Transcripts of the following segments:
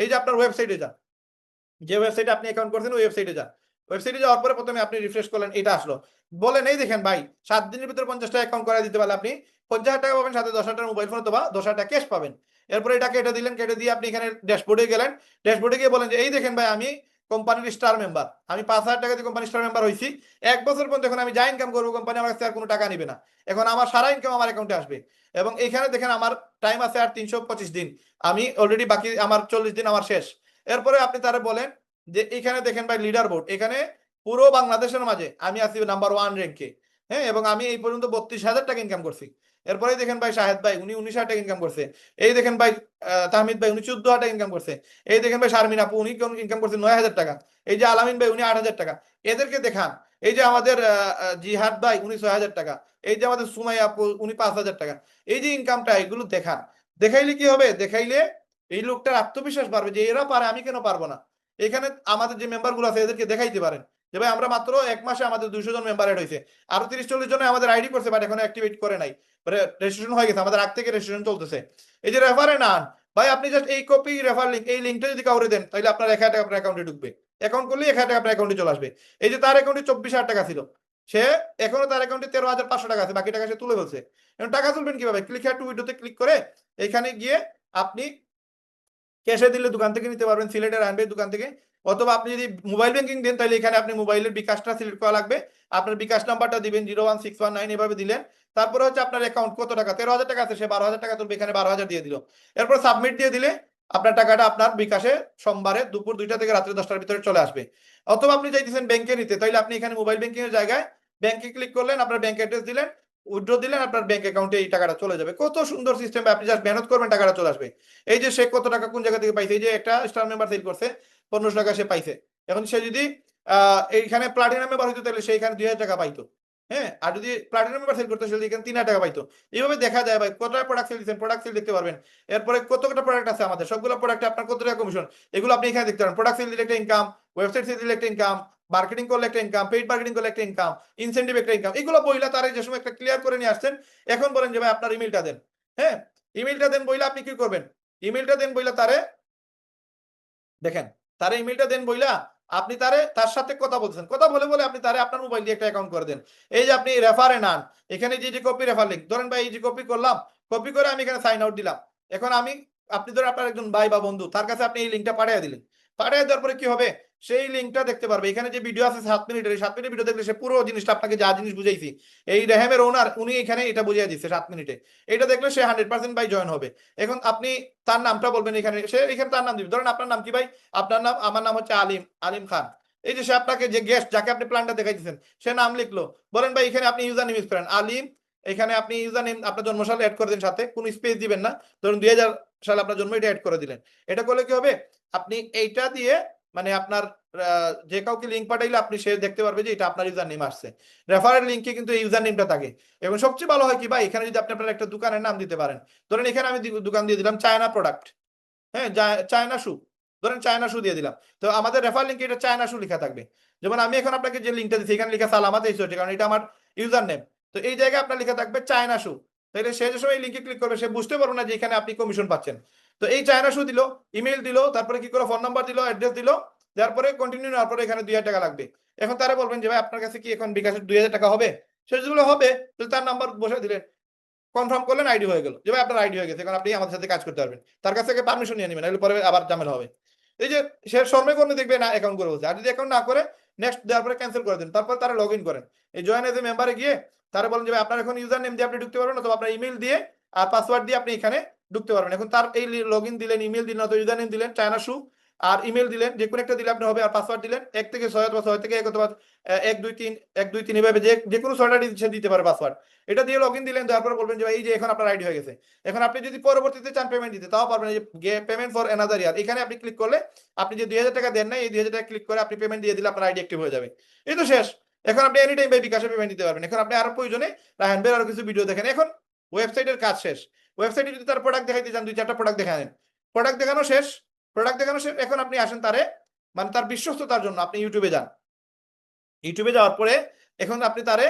এই যে আপনার ওয়েবসাইটে যা। যে ওয়েবসাইটে আপনি অ্যাকাউন্ট করছেন, ওই ওয়েবসাইটে যা। ওয়েবসাইটে যাওয়ার পরে প্রথমে আপনি রিফ্রেশ করলেন, এটা আসলো। বলেন, এই দেখেন ভাই, সাত দিনের ভিতরে টাকা অ্যাকাউন্ট করা দিতে পারলে আপনি পঞ্চাশ টাকা পাবেন, সাথে দশ হাজার মোবাইল ফোন অথবা দশ হাজার টাকা ক্যাশ পাবেন। এরপরে এটা কেটে দিলেন, কেটে দিয়ে আপনি এখানে ড্যাশবোর্ডে গেলেন। ড্যাশবোর্ডে গিয়ে বলেন যে, এই দেখেন ভাই, আমি কোম্পানির স্টার মেম্বার আমি পাঁচ হাজার টাকা দিয়ে কোম্পানির স্টার মেম্বার হয়েছি এক বছর পর্যন্ত এখন আমি যা ইনকাম করব, কোম্পানি আমার কাছে আর কোনো টাকা নিবে না। এখন আমার সারা ইনকাম আমার অ্যাকাউন্টে আসবে। এবং এখানে দেখেন আমার টাইম আছে আর তিনশো পঁচিশ দিন। আমি অলরেডি বাকি আমার চল্লিশ দিন আমার শেষ। এরপরে আপনি তারা বলেন যে এখানে দেখেন ভাই লিডার বোর্ড এখানে পুরো বাংলাদেশের মাঝে আমি আছি নাম্বার ওয়ান র্যাঙ্কে হ্যাঁ এবং আমি এই পর্যন্ত বত্রিশ হাজার টাকা ইনকাম করছি। এরপরে দেখেন ভাই শাহেদ ভাই, উনি উনিশ হাজার ইনকাম করছে। এই দেখেন ভাই তাহমিদ ভাই, উনি চোদ্দ হাজার টাকা ইনকাম করছে। এই দেখেন ভাই শারমিন আপু, উনি ইনকাম করছে? নয় হাজার টাকা। এই যে আলামিন ভাই, উনি আট হাজার টাকা। এদেরকে দেখান। এই যে আমাদের জিহাদ ভাই, উনি ছয় হাজার টাকা। এই যে আমাদের সুমাই আপু, উনি পাঁচ হাজার টাকা। এই যে ইনকামটা এগুলো দেখান। দেখাইলে কি হবে? দেখাইলে এই লোকটার আত্মবিশ্বাস বাড়বে যে এরা পারে, আমি কেন পারব না? এখানে আমাদের যে মেম্বারগুলো আছে, এদেরকে দেখাইতে পারেন। যে ভাই, আমরা মাত্র এক মাসে আমাদের দুইশো জন মেম্বার এড হয়েছে। আরও তিরিশ চল্লিশ জনে আমাদের আইডি করছে বাট এখনও অ্যাক্টিভেট করে নাই। রেজিস্ট্রেশন হয়ে গেছে, আমাদের আগ থেকে রেজিস্ট্রেশন চলতেছে। এই যে রেফারে নান, ভাই, আপনি জাস্ট এই কপি রেফার লিঙ্ক এই লিঙ্কটা যদি কাউরে দেন, তাহলে আপনার এক হাজার টাকা আপনার অ্যাকাউন্টে ঢুকবে। অ্যাকাউন্ট করলে এক হাজার টাকা আপনার অ্যাকাউন্টে চলে আসবে। এই যে তার অ্যাকাউন্টে চব্বিশ হাজার টাকা ছিল, সে এখনও তার অ্যাকাউন্টে তেরো হাজার পাঁচশো টাকা আছে, বাকি টাকা সে তুলে ফেলছে। এখন টাকা তুলবেন কীভাবে? ক্লিক হ্যাড টু উইডোতে ক্লিক করে এখানে গিয়ে আপনি ক্যাশে দিলে দোকান থেকে নিতে পারবেন, সিলেটের আনবে দোকান থেকে। অথবা আপনি যদি মোবাইল ব্যাংকিং দেন, তাহলে এখানে আপনি মোবাইলের বিকাশটা সিলেক্ট করা লাগবে। আপনার বিকাশ নাম্বারটা দিবেন zero one six one nine এভাবে দিলেন। তারপরে হচ্ছে আপনার অ্যাকাউন্ট কত টাকা? তেরো হাজার টাকা আছে, সে বারো হাজার টাকা তুলবে, এখানে বারো হাজার দিয়ে দিল। এরপর সাবমিট দিয়ে দিলে আপনার টাকাটা আপনার বিকাশে সোমবারে দুপুর দুইটা থেকে রাত্রি দশটার ভিতরে চলে আসবে। অথবা আপনি চাইতেছেন ব্যাংকে নিতে, তাহলে আপনি এখানে মোবাইল ব্যাংকিং এর জায়গায় ব্যাংকে ক্লিক করলেন, আপনার ব্যাংক অ্যাড্রেস দিলেন। উইথড্র দিলেন আপনার ব্যাংক অ্যাকাউন্টে এই টাকাটা চলে যাবে। কত সুন্দর সিস্টেম আপনি জাস্ট মেহনত করবেন, টাকাটা চলে আসবে। এই যে সে কত টাকা কোন জায়গা থেকে পাইছে, এই যে একটা স্টার মেম্বার সেল করছে পনেরোশো টাকা সে পাইছে। এখন সে যদি এইখানে প্লাটিনাম মেম্বার হইতো, তাহলে সেইখানে দুই হাজার টাকা পাইতো। হ্যাঁ আর যদি প্লাটিনাম মেম্বার সেল করতে সেল এখানে তিন হাজার টাকা পাইতো। এইভাবে দেখা যায় ভাই কত প্রোডাক্ট সেল দিচ্ছেন প্রোডাক্ট সেল দেখতে পারবেন। এরপরে কত কটা প্রোডাক্ট আছে আমাদের? সবগুলো প্রোডাক্টে আপনার কত টাকা কমিশন এগুলো আপনি এখানে দেখতে পারেন। প্রোডাক্ট সেল দিলে একটা ইনকাম ওয়েবসাইট সেল দিলে একটা ইনকাম মার্কেটিং করলে একটা ইনকাম পেইড মার্কেটিং করলে একটা ইনকাম ইনসেন্টিভ একটা ইনকাম এগুলো বইলা তারা যে সময় একটা ক্লিয়ার করে নিয়ে আসছেন, এখন বলেন যে ভাই আপনার ইমেলটা দেন হ্যাঁ? ইমেলটা দেন বইলা আপনি কি করবেন? ইমেলটা দেন বইলা তারে, দেখেন, তারে ইমেলটা দেন বইলা আপনি তারে তার সাথে কথা বলছেন কথা বলে বলে আপনি তারে আপনার মোবাইল দিয়ে একটা অ্যাকাউন্ট করে দেন। এই যে আপনি রেফারে নান, এখানে যে যে কপি রেফার লিঙ্ক ধরেন ভাই এই যে কপি করলাম কপি করে আমি এখানে সাইন আউট দিলাম, এখন আমি, আপনি ধরেন আপনার একজন ভাই বা বন্ধু, তার কাছে আপনি এই লিঙ্কটা পাঠিয়ে দিলেন পাঠিয়ে দেওয়ার পরে কি হবে? সেই লিঙ্কটা দেখতে পারবে। এখানে যে ভিডিও আছে, সাত মিনিটের সাত মিনিট ভিডিও দেখলে সে পুরো জিনিসটা আপনাকে যা জিনিস বুঝাইছি, এই রেহেমের ওনার উনি এখানে এটা বুঝিয়ে দিচ্ছে সাত মিনিটে। এটা দেখলে সে হান্ড্রেড পার্সেন্ট বাই জয়েন হবে। এখন আপনি তার নামটা বলবেন এখানে। সে এখানে তার নাম দিবে। ধরেন আপনার নাম কি ভাই? আপনার নাম, আমার নাম হচ্ছে আলিম আলিম খান। এই যে সে আপনাকে যে গেস্ট যাকে আপনি প্ল্যানটা দেখাইতেছেন, সে নাম লিখলো। বলেন ভাই, এখানে আপনি ইউজার নেম ইউজ করেন, আলিম এখানে আপনি ইউজার নেম আপনার জন্মসাল অ্যাড করে দিন সাথে। কোনো স্পেস দিবেন না। ধরুন দুই হাজার সালে আপনার জন্ম, এটা অ্যাড করে দিলেন। এটা করলে কি হবে? আপনি এইটা দিয়ে মানে আপনার যে কাউকে লিঙ্ক পাঠাইলে আপনি সে দেখতে পারবে যে এটা আপনার ইউজার নেম আসছে রেফারের লিঙ্কে কিন্তু এই ইউজার নেমটা থাকে। এবং সবচেয়ে ভালো হয় কি ভাই? এখানে যদি আপনি আপনার একটা দোকানের নাম দিতে পারেন। ধরেন এখানে আমি দোকান দিয়ে দিলাম চায়না প্রোডাক্ট হ্যাঁ চায়না শু ধরেন চায়না শু দিয়ে দিলাম। তো আমাদের রেফার লিঙ্কে এটা চায়না শু লেখা থাকবে। যেমন আমি এখন আপনাকে যে লিঙ্কটা দিচ্ছি, এখানে লেখা এই হচ্ছে কারণ এটা আমার ইউজার নেম তো এই জায়গায় আপনার লেখা থাকবে চায়না শু। তাহলে সে যে সময় লিঙ্কে ক্লিক করবে, সে বুঝতে পারবে না যে এখানে আপনি কমিশন পাচ্ছেন। তো এই চায়না শু দিল ইমেল দিল, তারপরে কি করে ফোন নাম্বার দিল অ্যাড্রেস দিল, দেওয়ার পরে কন্টিনিউ নেওয়ার পরে এখানে দুই হাজার টাকা লাগবে। এখন তারা বলবেন যে, ভাই, আপনার কাছে কি এখন বিকাশের দুই হাজার টাকা হবে? সে যেগুলো হবে তাহলে তার নাম্বার বসে দিলেন কনফার্ম করলেন আইডি হয়ে গেল। যে, ভাই, আপনার আইডি হয়ে গেছে, এখন আপনি আমাদের সাথে কাজ করতে পারবেন। তার কাছ থেকে পারমিশন নিয়ে নেবেন পরে আবার ঝামেলা হবে। এই যে, সে শর্মে করলে দেখবে না অ্যাকাউন্ট করে বলছে। আর যদি অ্যাকাউন্ট না করে নেক্সট দেওয়ার পরে ক্যান্সেল করে দিন। তারপর তারা লগ ইন করেন। এই জয়েন এজ এ মেম্বারে গিয়ে তারা বলেন যে আপনার এখন ইউজার নেম দিয়ে আপনি ঢুকতে পারবেন অথবা আপনার ইমেল দিয়ে, আর পাসওয়ার্ড দিয়ে আপনি এখানে ঢুকতে পারবেন। এখন তার এই লগ ইন দিলেন, ইমেল দিলেন অথবা ইউজার নেম দিলেন, চায়না শু আর ইমেল দিলেন, যে কোনো একটা দিলে আপনি হবে, আর পাসওয়ার্ড দিলেন, এক থেকে ছয় অথবা ছয় থেকে এক অথবা এক, দুই, তিন, এক, দুই, তিন, এভাবে যে যে কোনো ছয়টা সে দিতে পারে পাসওয়ার্ড। এটা দিয়ে লগ ইন দিলেন, দেওয়ার পর বলবেন যে এই যে এখন আপনার আইডি হয়ে গেছে। এখন আপনি যদি পরবর্তীতে চান পেমেন্ট দিতে, তাও পারবেন যে পেমেন্ট ফর এনাদার ইয়ার এখানে আপনি ক্লিক করলে, আপনি যে দুই হাজার টাকা দেন না এই দুই হাজার টাকা ক্লিক করে আপনি পেমেন্ট দিয়ে দিলে আপনার আইডি অ্যাক্টিভ হয়ে যাবে। এই তো শেষ। এখন আপনি এনি টাইম বিকাশে পেমেন্ট দিতে পারবেন। এখন আপনি আরও প্রয়োজনে রাহান বের আরও কিছু ভিডিও দেখেন। এখন ওয়েবসাইটের কাজ শেষ। ওয়েবসাইটে যদি তার প্রোডাক্ট দেখাইতে চান, দুই চারটা প্রোডাক্ট দেখানেন প্রোডাক্ট দেখানো শেষ। প্রোডাক্ট দেখানো শেষ। এখন আপনি আসেন তারে মানে তার বিশ্বস্ততার জন্য আপনি ইউটিউবে যান। ইউটিউবে যাওয়ার পরে এখন আপনি তারে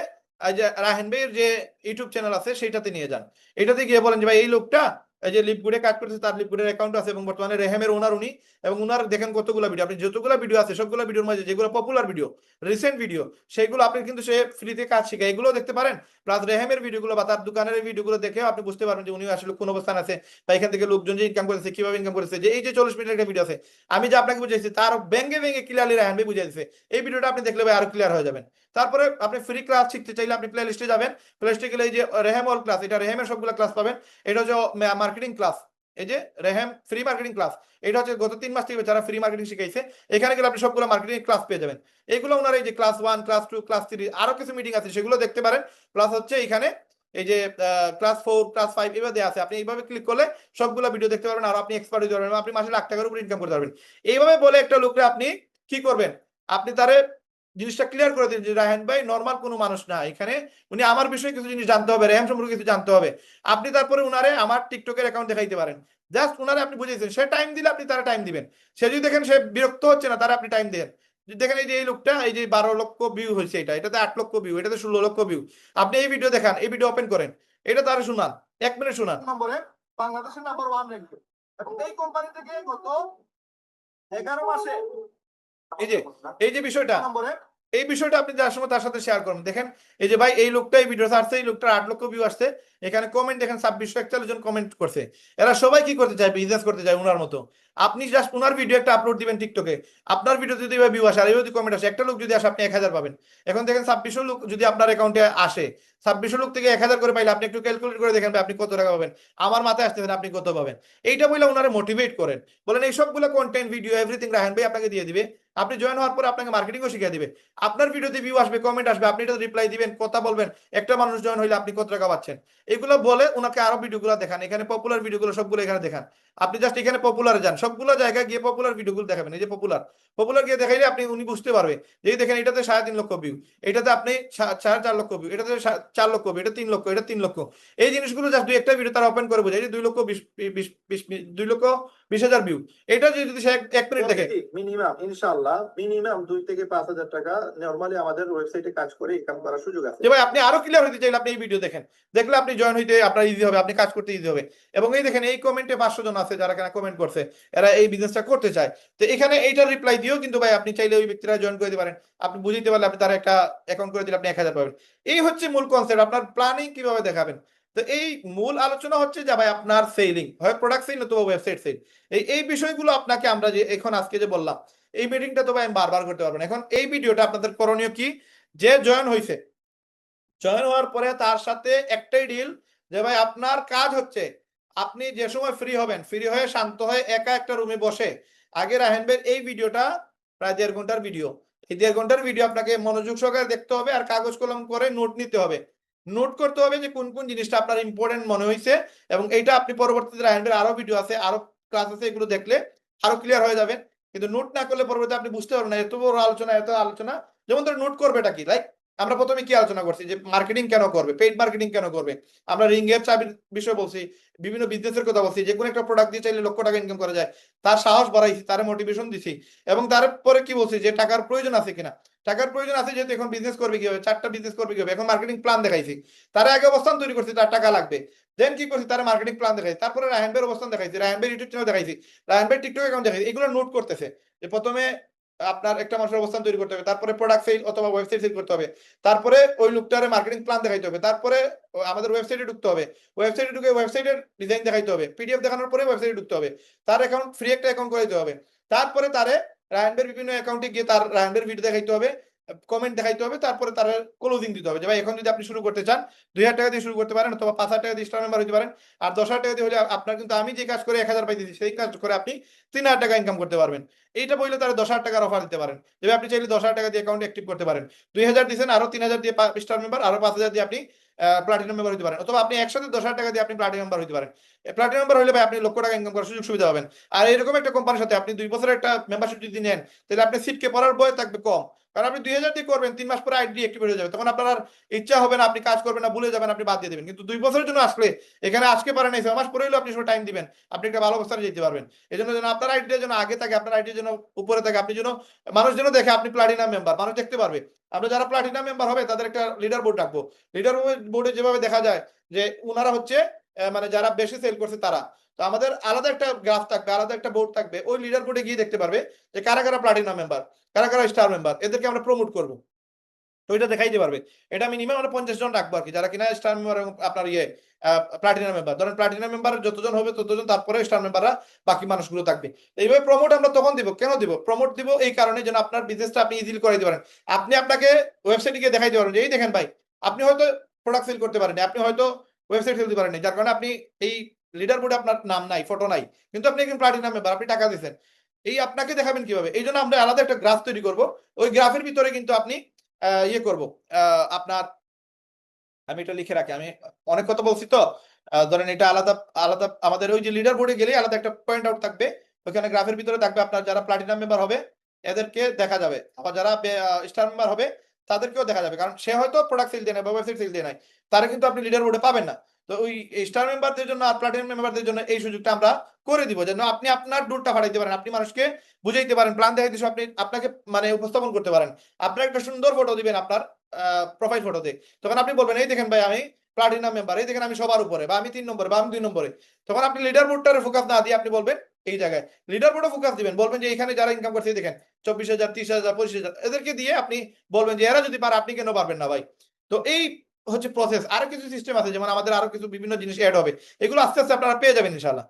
রাহেন ভাইয়ের যে ইউটিউব চ্যানেল আছে, সেইটাতে নিয়ে যান। এটাতে গিয়ে বলেন যে, ভাই, এই লোকটা এই যে লিপগুডে কাজ করতেছে, তার লিপগুডের অ্যাকাউন্ট আছে এবং বর্তমানে রেহেমের ওনার উনি এবং উনার দেখেন কতগুলো ভিডিও আপনি যতগুলো ভিডিও আছে, সবগুলো ভিডিওর মাঝে যেগুলো পপুলার ভিডিও রিসেন্ট ভিডিও সেগুলো আপনি কিন্তু সে ফ্রিতে কাজ শেখায়। এগুলো দেখতে পারেন। প্লাস রেহেমের ভিডিওগুলো বা তার দোকানের ভিডিওগুলো দেখেও আপনি বুঝতে পারবেন যে উনি আসলে কোন অবস্থান আছে বা এখান থেকে লোকজন যে ইনকাম করেছে, কীভাবে ইনকাম করেছে। যে এই যে চল্লিশ মিনিটের একটা ভিডিও আছে, আমি যে আপনাকে বুঝাইছি, তার ব্যাঙ্গে ব্যাঙ্গে ক্লিয়ারলি রায়হান ভাই বুঝিয়ে দিচ্ছে এই ভিডিওটা আপনি দেখলে ভাই আরও ক্লিয়ার হয়ে যাবেন। তারপরে আপনি ফ্রি ক্লাস শিখতে চাইলে আপনি প্লে লিস্টে যাবেন। প্লে লিস্টে গেলে এই যে রেহেম অল ক্লাস এটা রেহেমের সবগুলো ক্লাস পাবেন। এটা হচ্ছে মার্কেটিং ক্লাস এই যে রেহেম ফ্রি মার্কেটিং ক্লাস এটা হচ্ছে গত তিন মাস থেকে যারা ফ্রি মার্কেটিং শিখাইছে, এখানে গেলে আপনি সবগুলো মার্কেটিং ক্লাস পেয়ে যাবেন। এগুলো ওনার এই যে class one class two class three আরও কিছু মিটিং আছে, সেগুলো দেখতে পারেন। প্লাস হচ্ছে এখানে এই যে ক্লাস ফোর ক্লাস ফাইভ এভাবে দেওয়া আছে। আপনি এইভাবে ক্লিক করলে সবগুলো ভিডিও দেখতে পারবেন, আর আপনি এক্সপার্ট হতে পারবেন আপনি মাসে লাখ টাকার উপর ইনকাম করতে পারবেন। এইভাবে বলে একটা লোককে আপনি কি করবেন? আপনি তারে জিনিসটা ক্লিয়ার করে দিন যে রায়হান ভাই নর্মাল কোনো মানুষ না। এখানে উনি আমার বিষয়ে কিছু জিনিস জানতে হবে র্যাম সম্পর্কে কিছু জানতে হবে। আপনি তারপরে উনারে আমার টিকটকের অ্যাকাউন্ট দেখাইতে পারেন। জাস্ট উনারে আপনি বুঝেছেন সে টাইম দিলে আপনি তারা টাইম দিবেন। সে যদি দেখেন সে বিরক্ত হচ্ছে না তারা আপনি টাইম দেন। দেখেন এই যে এই লোকটা এই যে বারো লক্ষ ভিউ হয়েছে এটা এটাতে আট লক্ষ ভিউ এটাতে ষোলো লক্ষ ভিউ আপনি এই ভিডিও দেখান এই ভিডিও ওপেন করেন। এটা তারা শুনান এক মিনিট শুনান। নম্বরে বাংলাদেশের নাম্বার ওয়ান র্যাঙ্ক এবং এই কোম্পানি থেকে গত এগারো মাসে এই যে এই যে বিষয়টা নম্বরে এই বিষয়টা আপনি যার সময় তার সাথে শেয়ার করুন দেখেন, এই যে ভাই, এই লোকটা এই ভিডিও আসছে, এই লোকটার আট লক্ষ ভিউ আসছে। এখানে কমেন্ট দেখেন ছাব্বিশশো একচল্লিশ জন কমেন্ট করছে। এরা সবাই কি করতে চায়? বিজনেস করতে চায় উনার মতো। আপনি জাস্ট উনার ভিডিও একটা আপলোড দিবেন টিকটকে আপনার ভিডিও যদি ভিউ আসে, আর যদি কমেন্ট আসে, একটা লোক যদি আসে, আপনি এক হাজার পাবেন। এখন দেখেন, ছাব্বিশশো লোক যদি আপনার অ্যাকাউন্টে আসে, ছাব্বিশশো লোক থেকে এক হাজার করে পাইলে আপনি একটু ক্যালকুলেট করে দেখেন আপনি কত টাকা পাবেন? আমার মাথায় আসতেছেন আপনি কত পাবেন। এইটা বলে ওনারা মোটিভেট করেন। বলেন, এই সবগুলো কন্টেন্ট ভিডিও এভরিথিং রাহেন ভাই আপনাকে দিয়ে দিবে। আপনি জয়েন হওয়ার পর আপনাকে মার্কেটিংও শিখিয়ে দিবে। আপনার ভিডিওতে ভিউ আসবে কমেন্ট আসবে, আপনি এটা রিপ্লাই দিবেন, কথা বলবেন, একটা মানুষ জয়েন হইলে আপনি কত টাকা পাচ্ছেন? এগুলো বলে ওনাকে আরও ভিডিওগুলো দেখান, এখানে পপুলার ভিডিওগুলো সবগুলো এখানে দেখান। আপনি জাস্ট এখানে পপুলারে যান, সবগুলো জায়গায় গিয়ে পপুলার ভিডিওগুলো দেখাবেন, এই যে পপুলার পপুলার গিয়ে দেখাইলে আপনি, উনি বুঝতে পারবে যে দেখেন এটাতে সাড়ে তিন লক্ষ ভিউ এটাতে আপনি সাড়ে চার লক্ষ ভিউ এটাতে চার লক্ষ ভিউ এটা তিন লক্ষ, এটা তিন লক্ষ। এই জিনিসগুলো জাস্ট দুই একটা ভিডিও তারা ওপেন করে বোঝায় দুই লক্ষ বিশ দুই লক্ষ বিশ হাজার ভিউ এটা যদি এক- মিনিট দেখে। মিনিমাম ইনশাআল্লাহ মিনিমাম দুই থেকে পাঁচ হাজার টাকা নরমালি আমাদের ওয়েবসাইটে কাজ করে ইনকাম করার সুযোগ আছে। ভাই, আপনি আরও ক্লিয়ার চাইলে আপনি এই ভিডিও দেখেন। দেখলে আপনি জয়েন হইতে, আপনার ইজি হবে, আপনি কাজ করতে ইজি হবে। এবং এই দেখেন, এই কমেন্টে পাঁচশো জন আছে যারা কেন কমেন্ট করছে, এরা এই বিজনেসটা করতে চায়। তো এখানে রিপ্লাই কিন্তু ভাই, আপনি চাইলে ওই ব্যক্তিরা জয়েন করে দিতে পারেন। আপনি পারলে আপনি তার একটা অ্যাকাউন্ট করে দিলে আপনি এক হাজার পাবেন। এই হচ্ছে মূল কনসেপ্ট আপনার প্ল্যানিং কীভাবে দেখাবেন? তো এই মূল আলোচনা হচ্ছে যে ভাই, আপনার সেলিং হয় প্রোডাক্ট সেল অথবা ওয়েবসাইট সেল এই এই বিষয়গুলো আপনাকে আমরা যে এখন আজকে যে বললাম এই মিটিংটা তো আমি বারবার করতে পারব না। এখন এই ভিডিওটা আপনাদের করণীয় কি? যে জয়েন হয়েছে জয়েন হওয়ার পরে তার সাথে একটাই ডিল যে ভাই আপনার কাজ হচ্ছে, আপনি যে সময় ফ্রি হবেন ফ্রি হয়ে শান্ত হয়ে একা একটা রুমে বসে। আগে রাহেন এই ভিডিওটা প্রায় দেড় ঘণ্টার ভিডিও এই দেড় ঘণ্টার ভিডিও আপনাকে মনোযোগ সহকারে দেখতে হবে আর কাগজ কলম করে নোট নিতে হবে। নোট করতে হবে যে কোন কোন জিনিসটা আপনার ইম্পর্টেন্ট মনে হয়েছে এবং এইটা আপনি পরবর্তীতে রাহেন ভাইয়ের আরও ভিডিও আছে, আরও ক্লাস আছে, এগুলো দেখলে আরও ক্লিয়ার হয়ে যাবেন কিন্তু নোট না করলে পরবর্তী আপনি বুঝতে পারবেন না, এত বড় আলোচনা, এত আলোচনা, যেমন ধরো নোট করবে এটা কি? লাইক আমরা প্রথমে কি আলোচনা করছি? যে মার্কেটিং কেন করবে? পেইড মার্কেটিং কেন করবে? আমরা রিং এর চাবির বিষয় বলছি, বিভিন্ন বিজনেসের কথা বলছি, যে কোনো একটা প্রোডাক্ট দিয়ে চাইলে লক্ষ টাকা ইনকাম করা যায়, তার সাহস বাড়াইছি, তার মোটিভেশন দিছি এবং তারপরে কি বলছি যে টাকার প্রয়োজন আছে কিনা? টাকার প্রয়োজন আছে যেহেতু এখন বিজনেস করবে কি হবে চারটা বিজনেস করবে কি হবে এখন মার্কেটিং প্ল্যান দেখাইছি। তার আগে অবস্থান তৈরি করছি, তার টাকা লাগবে। দেন কি করছি? তার মার্কেটিং প্ল্যান দেখাইছি। তারপরে রায়হানবের অবস্থান দেখাইছি রায়হানবের ইউটিউব চ্যানেল দেখাইছি রায়হানবের টিকটক অ্যাকাউন্ট দেখাইছি, এগুলো নোট করতেছে। যে প্রথমে আপনার একটা মানুষের অবস্থান তৈরি করতে হবে। তারপরে প্রোডাক্ট সেল অথবা ওয়েবসাইট সেল করতে হবে। তারপরে ওই লোকটারে মার্কেটিং প্ল্যান দেখাইতে হবে। তারপরে আমাদের ওয়েবসাইটে ঢুকতে হবে। ওয়েবসাইটে ঢুকে ওয়েবসাইটের ডিজাইন দেখাইতে হবে। পিডিএফ দেখানোর পরে ওয়েবসাইটে ঢুকতে হবে। তার অ্যাকাউন্ট ফ্রি একটা অ্যাকাউন্ট করে দিতে হবে। তারপরে তারে রায়নবের বিভিন্ন অ্যাকাউন্টে গিয়ে তার রায়নবের ভিডিও দেখাইতে হবে। কমেন্ট দেখাইতে হবে, তারপরে তার ক্লোজিং দিতে হবে যে, ভাই, এখন যদি আপনি শুরু করতে চান, দুই হাজার টাকা দিয়ে শুরু করতে পারেন অথবা পাঁচ হাজার টাকা দিয়ে স্টার মেম্বার হতে পারেন, আর দশ টাকা দিয়ে হলে আপনার কিন্তু আমি যে কাজ করে এক হাজার পাইতেছি, সেই কাজ করে আপনি তিন হাজার টাকা ইনকাম করতে পারবেন। এইটা বললে তারা দশ হাজার টাকার অফার দিতে পারেন। যে আপনি চাইলে দশ হাজার টাকা দিয়ে অ্যাকাউন্ট অ্যাক্টিভ করতে পারেন। দুই হাজার দিয়েছেন আরও তিন হাজার দিয়ে স্টার মেম্বার আরও পাঁচ হাজার দিয়ে আপনি প্লাটিনাম মেম্বার হতে পারেন। অথবা আপনি একসাথে দশ হাজার টাকা দিয়ে আপনি প্লাটিনাম মেম্বার হতে পারেন। প্লাটিনাম মেম্বার হলে ভাই, আপনি লক্ষ টাকা ইনকাম করার সুযোগ সুবিধা পাবেন। আর এরকম একটা কোম্পানির সাথে আপনি দুই বছরের একটা মেম্বারশিপ যদি নেন, তাহলে আপনি সিটকে পড়ার বয় থাকবে কম। কারণ আপনি দুই হাজার দিয়ে করবেন, তিন মাস পরে আইডি অ্যাক্টিভ হয়ে যাবে। তখন আপনার ইচ্ছা হবে না, আপনি কাজ করবেন না, ভুলে যাবেন, আপনি বাদ দিয়ে দেবেন। কিন্তু দুই বছরের জন্য আসলে এখানে আজকে পারেন এই মাস পরে আপনি সময় টাইম দিবেন। আপনি একটা ভালো অবস্থানে যেতে পারবেন। এই জন্য যেন আপনার আইডিটা যেন আগে থাকে, আপনার আইডির জন্য উপরে থাকে, আপনি যেন মানুষ যেন দেখে আপনি প্লাটিনাম মেম্বার মানুষ দেখতে পারবে। আমরা যারা প্লাটিনাম মেম্বার হবে, তাদের একটা লিডার বোর্ড রাখব লিডার বোর্ডে যেভাবে দেখা যায় যে ওনারা হচ্ছে মানে যারা বেশি সেল করছে তারা। তো আমাদের আলাদা একটা গ্রাফ থাকবে, আলাদা একটা বোর্ড থাকবে, ওই লিডার বোর্ডে গিয়ে দেখতে পারবে যে কারা কারা প্লাটিনাম মেম্বার কারা কারা স্টার মেম্বার এদেরকে আমরা প্রমোট করব। তো ওইটা দেখাইতে পারবে। এটা মিনিমাম আমরা পঞ্চাশ জন রাখব আর কি যারা কিনা স্টার মেম্বার এবং আপনার ইয়ে প্লাটিনাম মেম্বার ধরেন প্লাটিনাম মেম্বার যতজন হবে, ততজন তারপরে স্টার মেম্বাররা বাকি মানুষগুলো থাকবে। এইভাবে প্রমোট আমরা তখন দিব। কেন দিব? প্রমোট দিব এই কারণে যেন আপনার বিজনেসটা আপনি ইজিলি করে দিতে পারেন। আপনি আপনাকে ওয়েবসাইটে গিয়ে দেখাইতে পারেন যে, এই দেখেন ভাই, আপনি হয়তো প্রোডাক্ট সেল করতে পারেন আপনি হয়তো ওয়েবসাইট সেল দিতে পারেন যার কারণে আপনি এই লিডার বোর্ডে আপনার নাম নাই ফটো নাই। কিন্তু আপনি একজন প্লাটিনাম মেম্বার আপনি টাকা দিচ্ছেন এই আপনাকে দেখাবেন কীভাবে? এই জন্য আমরা আলাদা একটা গ্রাফ তৈরি করব। ওই গ্রাফের ভিতরে কিন্তু আপনি ইয়ে করব। আপনার, আমি এটা লিখে রাখি। আমি অনেক কথা বলছি তো। ধরেন এটা আলাদা আলাদা, আমাদের ওই যে লিডার বোর্ডে গেলে আলাদা একটা পয়েন্ট আউট থাকবে। ওখানে গ্রাফের ভিতরে থাকবে আপনার যারা প্লাটিনাম মেম্বার হবে, এদেরকে দেখা যাবে। আবার যারা স্টার মেম্বার হবে, তাদেরকেও দেখা যাবে। কারণ সে হয়তো প্রোডাক্ট সেল দিয়ে নেয় বা ওয়েবসাইট সেল দিয়ে নেয় তারা কিন্তু আপনি লিডার বোর্ডে পাবেন না। তো ওই স্টার মেম্বারদের জন্য আর প্লাটিনাম মেম্বারদের জন্য এই সুযোগটা আমরা করে দিব, যেন আপনি আপনার দূরটা ফাটাইতে পারেন, আপনি মানুষকে বুঝাইতে পারেন প্ল্যান দেখাইতে আপনি আপনাকে মানে উপস্থাপন করতে পারেন। আপনার একটা সুন্দর ফটো দিবেন আপনার প্রোফাইল ফটোতে তখন আপনি বলবেন, এই দেখেন ভাই, আমি প্লাটিনাম মেম্বার এই দেখেন আমি সবার উপরে, বা আমি তিন নম্বরে, বা আমি দুই নম্বরে। তখন আপনি লিডার বোর্ডটারে ফোকাস না দিয়ে আপনি বলবেন এই জায়গায়। লিডার বোর্ডে ফোকাস দিবেন, বলবেন যে এখানে যারা ইনকাম করছে দেখেন, চব্বিশ হাজার, তিরিশ হাজার, পঁচিশ হাজার, এদেরকে দিয়ে আপনি বলবেন যে এরা যদি পারে, আপনি কেন পারবেন না ভাই? তো এই হচ্ছে প্রসেস আরও কিছু সিস্টেম আছে, যেমন আমাদের আরও কিছু বিভিন্ন জিনিস অ্যাড হবে। এগুলো আস্তে আস্তে আপনারা পেয়ে যাবেন ইনশাল্লাহ